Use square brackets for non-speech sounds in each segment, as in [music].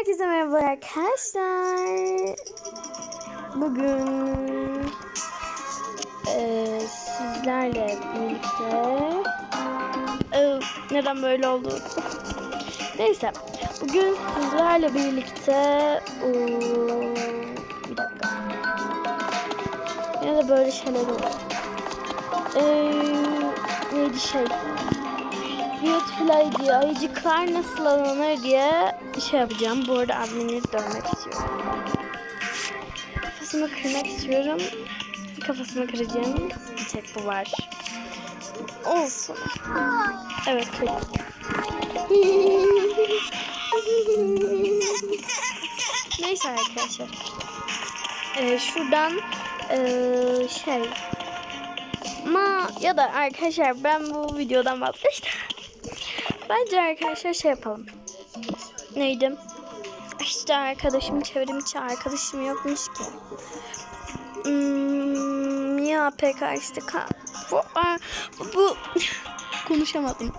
Herkese merhaba arkadaşlar. Bugün eee, sizlerle birlikte Eee, neden böyle oldu? [laughs] Neyse. Bugün sizlerle birlikte eee, bir dakika. Yine de böyle şeyler olur. Eee neydi şey? Beautiful diye ayıcıklar nasıl alınır diye şey yapacağım. Bu arada adminleri dövmek istiyorum. Kafasını kırmak istiyorum. Kafasını kıracağım. Bir tek bu var. Olsun. Evet kırdım. [laughs] Neyse arkadaşlar. Ee, şuradan ee, şey ama ya da arkadaşlar ben bu videodan vazgeçtim. [laughs] Bence arkadaşlar şey yapalım. Neydi? İşte arkadaşım çevrim içi arkadaşım yokmuş ki. Hmm, ya pek işte bu, bu [laughs] konuşamadım.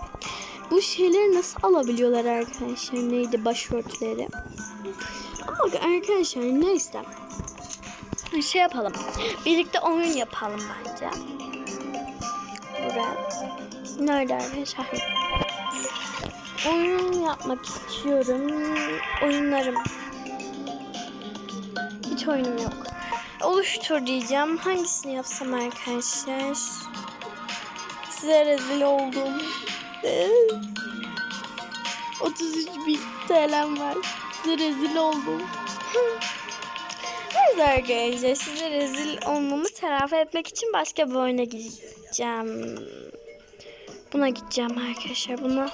Bu şeyleri nasıl alabiliyorlar arkadaşlar? Neydi başörtüleri? Ama arkadaşlar neyse. Şey yapalım. Birlikte oyun yapalım bence. Buraya. Nerede arkadaşlar? Oyun yapmak istiyorum. Oyunlarım. Hiç oyunum yok. Oluştur diyeceğim. Hangisini yapsam arkadaşlar? Size rezil oldum. Ee, 33 bin TL'm var. Size rezil oldum. Neyse arkadaşlar size rezil olmamı telafi etmek için başka bir oyuna gideceğim. Buna gideceğim arkadaşlar. Buna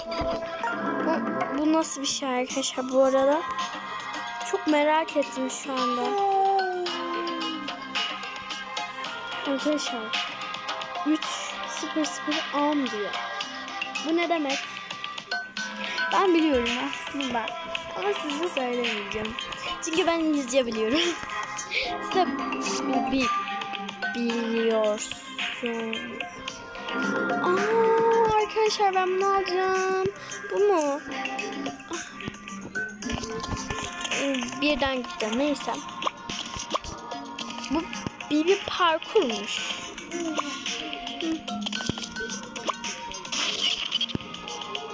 bu, bu nasıl bir şey arkadaşlar bu arada? Çok merak ettim şu anda. Arkadaşlar 3 0 0 10 diyor. Bu ne demek? Ben biliyorum aslında. Ama size söylemeyeceğim. Çünkü ben İngilizce biliyorum. [laughs] Size bi- bi- biliyorsun. Aa, arkadaşlar ben alacağım. Bu mu? Ah. Birden gitti. Neyse. Bu bir, bir parkurmuş.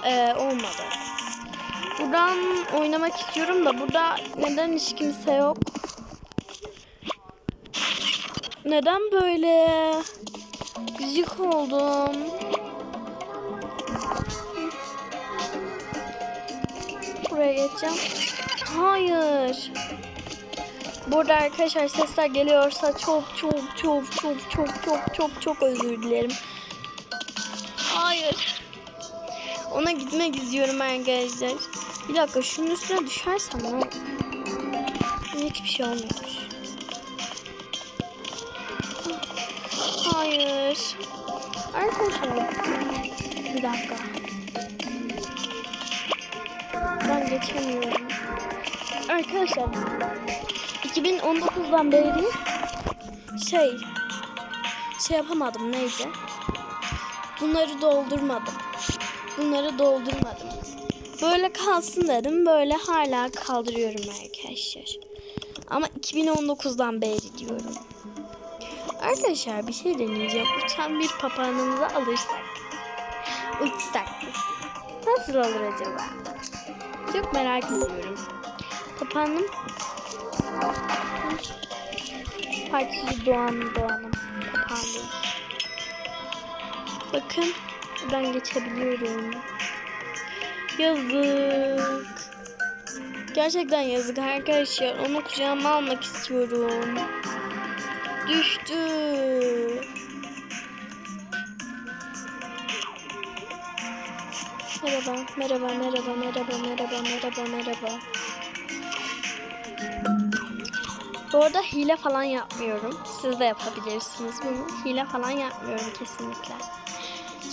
Ee, olmadı. Buradan oynamak istiyorum da burada neden hiç kimse yok? Neden böyle? Gıcık oldum. Buraya geçeceğim. Hayır. Burada arkadaşlar sesler geliyorsa çok çok çok çok çok çok çok çok özür dilerim. Hayır. Ona gitmek istiyorum arkadaşlar. Bir dakika şunun üstüne düşersem ne? Hiçbir şey olmuyormuş. Hayır. Arkadaşlar. Dakika. Ben geçemiyorum. Arkadaşlar. 2019'dan beri şey şey yapamadım neydi? Bunları doldurmadım. Bunları doldurmadım. Böyle kalsın dedim. Böyle hala kaldırıyorum arkadaşlar. Ama 2019'dan beri diyorum. Arkadaşlar bir şey deneyeceğim. Uçan bir papağanımızı alırsak. Uçsak. Nasıl olur acaba? Çok merak ediyorum. Papağanım. Parçacı Doğan Doğan'ım. Değil. Bakın. Buradan geçebiliyorum. Yazık. Gerçekten yazık arkadaşlar. Onu kucağıma almak istiyorum. Düştü. Merhaba, merhaba, merhaba, merhaba, merhaba, merhaba, merhaba. Bu arada hile falan yapmıyorum. Siz de yapabilirsiniz bunu. Hile falan yapmıyorum kesinlikle.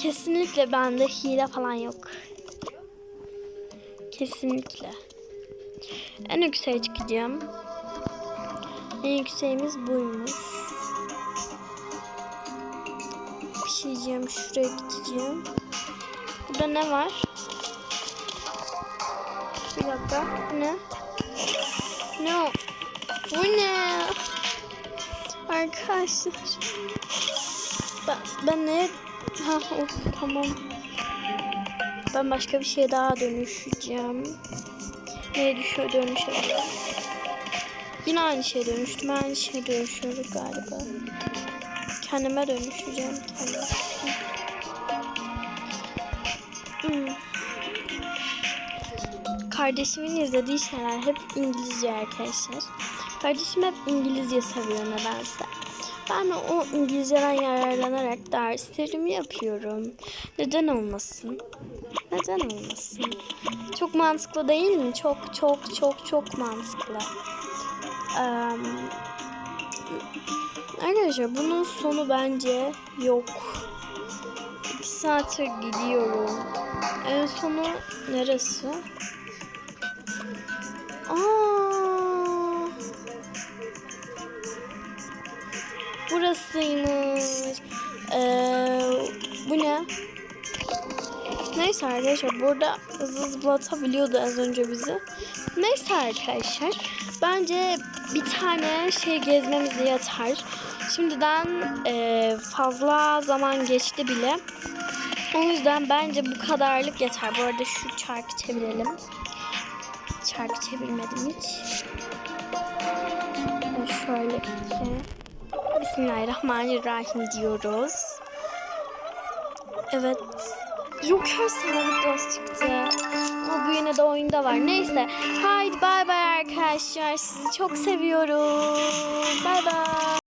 Kesinlikle bende hile falan yok. Kesinlikle. En yükseğe çıkacağım. En yükseğimiz buymuş. Bir şey. Şuraya gideceğim. Burada ne var? Bir dakika. Ne? Bu ne? Arkadaşlar. Ben, ben ne? Ha o, tamam. Ben başka bir şeye daha dönüşeceğim. Neye düşüyor dönüşebilirim. Yine aynı şeye dönüştüm. Aynı şeye dönüşüyoruz galiba. Kendime dönüşeceğim. Kendime. Kardeşimin izlediği şeyler hep İngilizce arkadaşlar. Kardeşim hep İngilizce seviyor nedense. Ben o İngilizceden yararlanarak derslerimi yapıyorum. Neden olmasın? Neden olmasın? Çok mantıklı değil mi? Çok çok çok çok mantıklı. Eee, arkadaşlar bunun sonu bence yok. Saattir gidiyorum. En sonu neresi? Aa, burasıymış. Ee, bu ne? Neyse arkadaşlar burada hızlı zıplatabiliyordu az önce bizi. Neyse arkadaşlar bence bir tane şey gezmemiz yeter. Şimdiden e, fazla zaman geçti bile. O yüzden bence bu kadarlık yeter. Bu arada şu çarkı çevirelim. Çarkı çevirmedim hiç. Şöyle iki. Bismillahirrahmanirrahim diyoruz. Evet. Joker sanırım dost çıktı. Ama bu yine de oyunda var. Neyse. Haydi bay bay arkadaşlar. Sizi çok seviyorum. Bay bay.